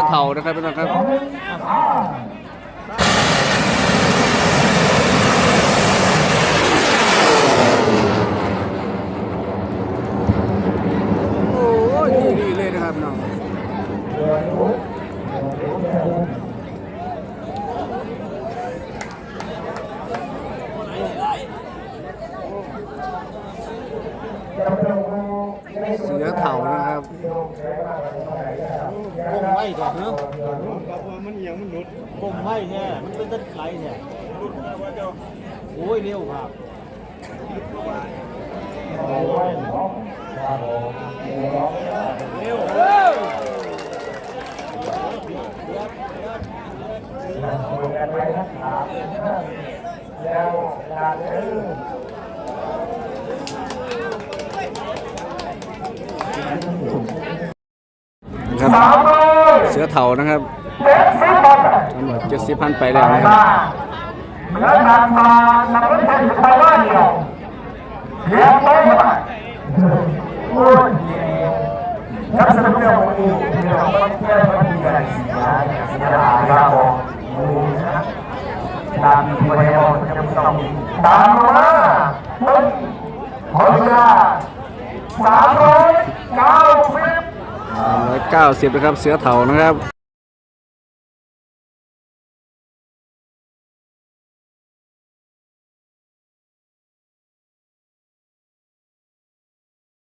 อเถานะครับพี่น้องครับโอ้ยดีเลยนะครับน้อง เสือเถานะครับก้มไว้เถอะเนาะครับว่ามันยังมันหลุดก้มไว้แท้มันเป็นต้นไหลแท้โอ้ยเร็วครับนะครับเสือเถานะครับตำรวจเจ็ดสิบพันไปแล้วนะครับเหลือการมาหนักรถไฟไปว่าเดียวเลี้ยงไปมาโอ้ยนักแสดงเรื่องวันนี้เรื่องมันแค่มันมีอะไรเสียเสียหายครับผมตามที่วันนี้เราจะต้องตามมาต้นขออนุญาตสามร้อย เก้าสิบร้อยเก้าสิบนะครับเสือเถานะครับ